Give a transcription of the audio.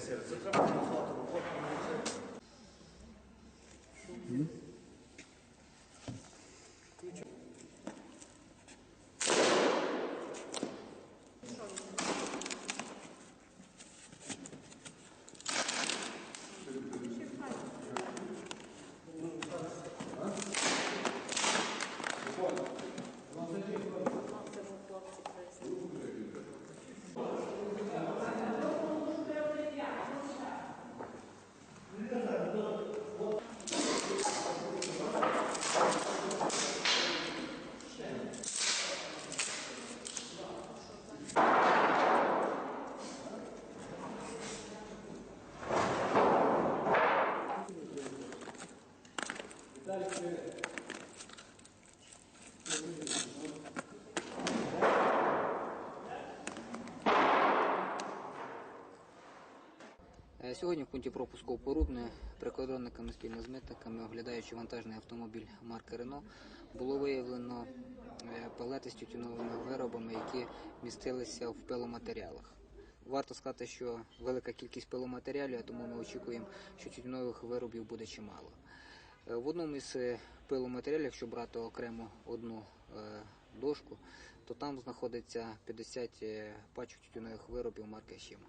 הכנסת, צריך לברך אותו, ברוכות הבאות. Сьогодні в пункті пропуску Порубне прикордонниками спільно з митниками, оглядаючи вантажний автомобіль марки Рено, було виявлено е, палети з тютюновими виробами, які містилися в пиломатеріалах. Варто сказати, що велика кількість пиломатеріалів, тому ми очікуємо, що тютюнових виробів буде чимало. Е, В одному із е, пиломатеріалів, якщо брати окремо одну е, дошку, то там знаходиться 50 е, пачок тютюнових виробів марки Шіма.